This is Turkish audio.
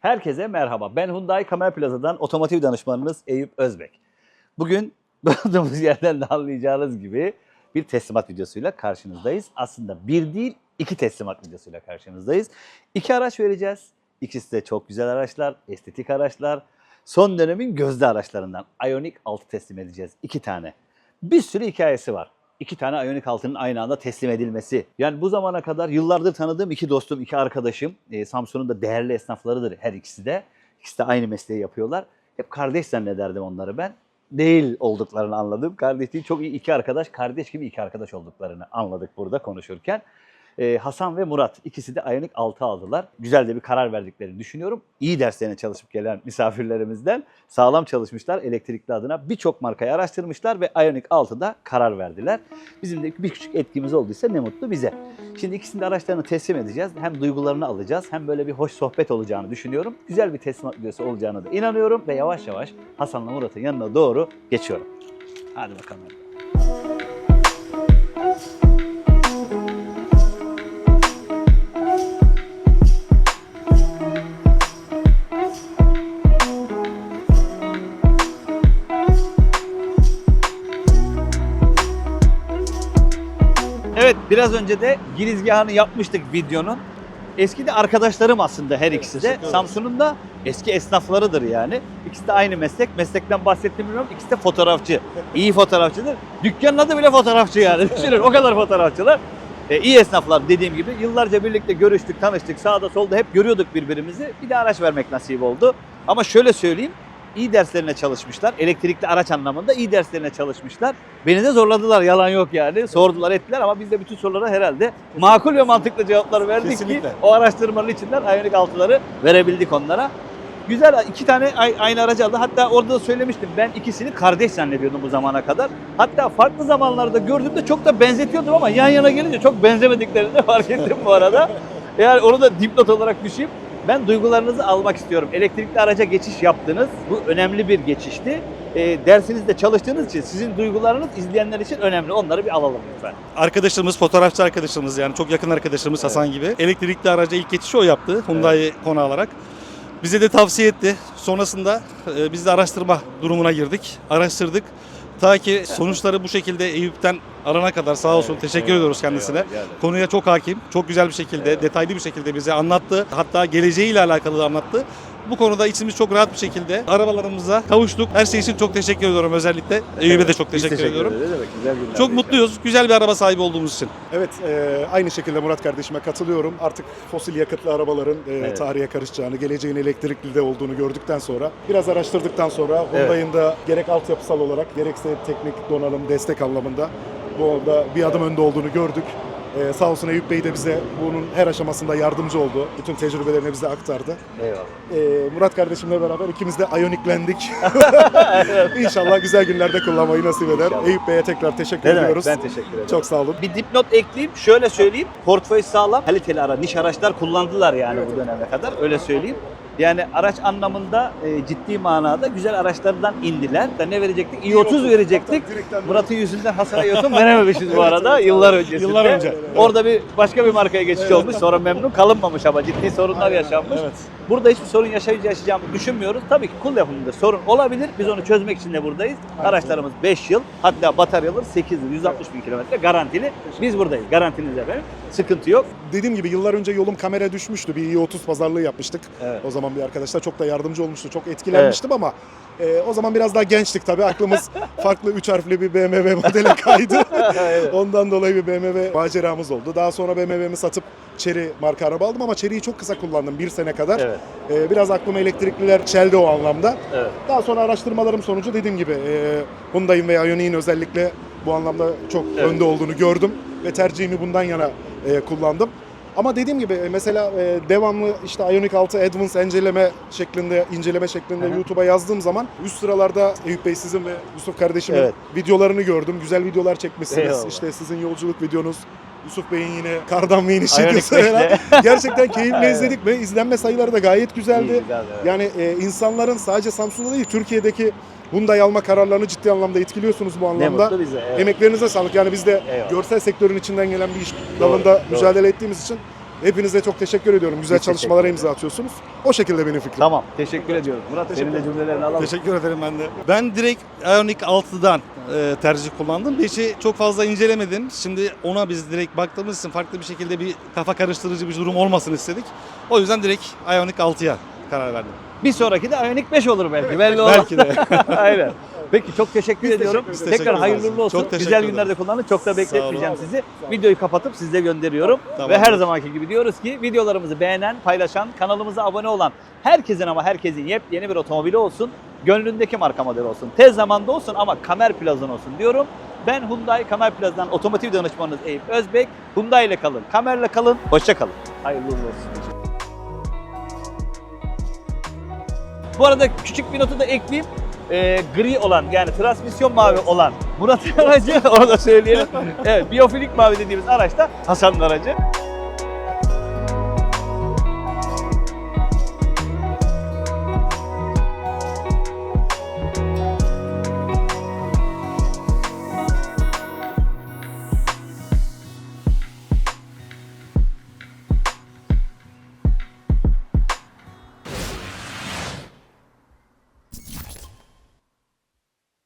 Herkese merhaba. Ben Hyundai Kamera Plaza'dan otomotiv danışmanınız Eyüp Özbek. Bugün bulunduğumuz yerden de anlayacağınız gibi bir teslimat videosuyla karşınızdayız. Aslında bir değil, iki teslimat videosuyla karşınızdayız. İki araç vereceğiz. İkisi de çok güzel araçlar, estetik araçlar. Son dönemin gözde araçlarından Ioniq 6 teslim edeceğiz. iki tane. Bir sürü hikayesi var. İki tane Ioniq 6'nın aynı anda teslim edilmesi. Yani bu zamana kadar yıllardır tanıdığım iki dostum, iki arkadaşım. e, Samsun'un da değerli esnaflarıdır her ikisi de. İkisi de aynı mesleği yapıyorlar. Hep kardeş zannederdim onları ben. Değil olduklarını anladım. Kardeş değil, çok iyi iki arkadaş, kardeş gibi iki arkadaş olduklarını anladık burada konuşurken. Ee, Hasan ve Murat ikisi de Ioniq 6 aldılar. Güzel de bir karar verdiklerini düşünüyorum. İyi derslerine çalışıp gelen misafirlerimizden sağlam çalışmışlar elektrikli adına. Birçok markayı araştırmışlar ve Ioniq 6'da karar verdiler. Bizim de bir küçük etkimiz olduysa ne mutlu bize. Şimdi ikisinin de araçlarını teslim edeceğiz. Hem duygularını alacağız hem böyle bir hoş sohbet olacağını düşünüyorum. Güzel bir teslimat videosu olacağını da inanıyorum ve yavaş yavaş Hasan'la Murat'ın yanına doğru geçiyorum. Hadi bakalım. Evet biraz önce de girizgahını yapmıştık videonun. Eski de arkadaşlarım aslında her ikisi de. Samsun'un da eski esnaflarıdır yani. İkisi de aynı meslek. Meslekten bahsettim bilmiyorum. İkisi de fotoğrafçı. İyi fotoğrafçıdır. Dükkanın adı bile fotoğrafçı yani. Düşünün o kadar fotoğrafçılar. E, iyi esnaflar dediğim gibi. Yıllarca birlikte görüştük, tanıştık. Sağda solda hep görüyorduk birbirimizi. Bir de araç vermek nasip oldu. Ama şöyle söyleyeyim. İyi derslerine çalışmışlar. Elektrikli araç anlamında iyi derslerine çalışmışlar. Beni de zorladılar yalan yok yani. Sordular ettiler ama biz de bütün sorulara herhalde makul ve mantıklı cevaplar verdik Kesinlikle. ki o araştırmanın içinden Ioniq 6'ları verebildik onlara. Güzel iki tane ay- aynı aracı aldı. Hatta orada da söylemiştim ben ikisini kardeş zannediyordum bu zamana kadar. Hatta farklı zamanlarda gördüğümde çok da benzetiyordum ama yan yana gelince çok benzemediklerini fark ettim bu arada. Yani onu da dipnot olarak düşeyim. Ben duygularınızı almak istiyorum. Elektrikli araca geçiş yaptınız. Bu önemli bir geçişti. E, dersinizde çalıştığınız için sizin duygularınız izleyenler için önemli. Onları bir alalım lütfen. Arkadaşlarımız, fotoğrafçı arkadaşlarımız yani çok yakın arkadaşlarımız Hasan gibi. Elektrikli araca ilk geçişi o yaptı Hyundai konu alarak. Bize de tavsiye etti. Sonrasında e, biz de araştırma durumuna girdik. Araştırdık. Ta ki sonuçları bu şekilde Eyüp'ten arana kadar sağ olsun teşekkür ediyoruz kendisine. Konuya çok hakim, çok güzel bir şekilde, detaylı bir şekilde bize anlattı. Hatta geleceğiyle alakalı da anlattı. Bu konuda içimiz çok rahat bir şekilde arabalarımıza kavuştuk. Her şey için çok teşekkür ediyorum özellikle. Eyüp'e de çok Biz teşekkür, ediyorum. demek, güzel günler Çok mutluyuz. Güzel bir araba sahibi olduğumuz için. Evet, e, aynı şekilde Murat kardeşime katılıyorum. Artık fosil yakıtlı arabaların e, Evet. tarihe karışacağını, geleceğin elektrikli de olduğunu gördükten sonra, biraz araştırdıktan sonra Evet. Hyundai'nin da gerek altyapısal olarak gerekse teknik donanım, destek anlamında bu arada bir adım önde olduğunu gördük. E, sağ olsun Eyüp Bey de bize bunun her aşamasında yardımcı oldu. Bütün tecrübelerini bize aktardı. Eyvallah. E, Murat kardeşimle beraber ikimiz de Ionic'lendik. İnşallah güzel günlerde kullanmayı nasip eder. İnşallah. Eyüp Bey'e tekrar teşekkür Ne demek? ediyoruz. Ben teşekkür ederim. Çok sağ olun. Bir dipnot ekleyeyim. Şöyle söyleyeyim. Portföy sağlam. Kaliteli ara, niş araçlar kullandılar yani bu döneme kadar. Öyle söyleyeyim. Yani araç anlamında e, ciddi manada güzel araçlardan indiler. Da ne verecektik? i30 verecektik. Murat'ın yüzünden Hasan'a i30 verememişiz bu arada yıllar öncesinde. Yıllar önce. Orada bir başka bir markaya geçiş olmuş. Sonra memnun kalınmamış ama ciddi sorunlar yaşanmış. Evet. Burada hiçbir sorun yaşayacağımızı düşünmüyoruz. Tabii ki kul yapımında sorun olabilir. Biz onu çözmek için de buradayız. Araçlarımız 5 yıl hatta bataryaları 8 yıl 160 bin kilometre garantili. Biz buradayız. Garantiniz efendim. Sıkıntı yok. Dediğim gibi yıllar önce yolum kamera düşmüştü. Bir i30 pazarlığı yapmıştık. Evet. O zaman bir arkadaşlar çok da yardımcı olmuştu. Çok etkilenmiştim ama e, o zaman biraz daha gençtik tabii. Aklımız farklı üç harfli bir BMW modele kaydı. Ondan dolayı bir BMW maceramız oldu. Daha sonra BMW'mi satıp Chery marka araba aldım ama Chery'yi çok kısa kullandım. Bir sene kadar. Evet. E, biraz aklıma elektrikliler çeldi o anlamda. Evet. Daha sonra araştırmalarım sonucu dediğim gibi e, Hyundai'in ve Ioniq'in özellikle bu anlamda çok Evet. önde olduğunu gördüm ve tercihimi bundan yana e, kullandım. Ama dediğim gibi e, mesela e, devamlı işte Ioniq 6 Advance inceleme şeklinde inceleme şeklinde Hı hı. YouTube'a yazdığım zaman üst sıralarda Eyüp Bey sizin ve Yusuf kardeşimin Evet. videolarını gördüm. Güzel videolar çekmişsiniz. Eyvallah. İşte sizin yolculuk videonuz. Yusuf Bey'in yine kardan Ioniq mesela. beşle. Gerçekten keyifle izledik ve izlenme sayıları da gayet güzeldi. İyi, güzel, evet. Yani e, insanların sadece Samsun'da değil Türkiye'deki Hyundai alma kararlarını ciddi anlamda etkiliyorsunuz bu Ne anlamda. mutlu bize. Evet. Emeklerinize sağlık. Yani biz de Eyvallah. görsel sektörün içinden gelen bir iş dalında doğru. mücadele ettiğimiz için Hepinize çok teşekkür ediyorum. Güzel Biz teşekkür çalışmalara imza atıyorsunuz. O şekilde benim fikrim. Tamam. Teşekkür ediyoruz. Murat senin de cümlelerini alalım. Teşekkür ederim ben de. Ben direkt Ioniq 6'dan e, tercih kullandım. 5'i çok fazla incelemedim. Şimdi ona biz direkt baktığımız için farklı bir şekilde bir kafa karıştırıcı bir durum olmasını istedik. O yüzden direkt Ioniq 6'ya karar verdim. Bir sonraki de Ioniq 5 olur belki. Belli olmaz. Belki de. Aynen. Peki çok teşekkür ediyorum. biz Tekrar teşekkür hayırlı ederiz. uğurlu olsun. Çok Güzel ederim. günlerde kullanın. Çok da bekletmeyeceğim sizi. Videoyu kapatıp size gönderiyorum. Tamam. Ve her zamanki gibi diyoruz ki videolarımızı beğenen, paylaşan, kanalımıza abone olan herkesin ama herkesin yepyeni bir otomobili olsun. Gönlündeki marka modeli olsun. Tez zamanda olsun ama Kamer Plaza'nın olsun diyorum. Ben Hyundai Kamer Plaza'dan otomotiv danışmanınız Eyüp Özbek. Hyundai ile kalın, Kamer'le kalın. Hoşça kalın. Hayırlı uğurlu olsun. Bu arada küçük bir notu da ekleyeyim. Ee, gri olan yani transmisyon mavi olan Murat'ın aracı onu da söyleyelim. Evet biyofilik mavi dediğimiz araç da Hasan'ın aracı.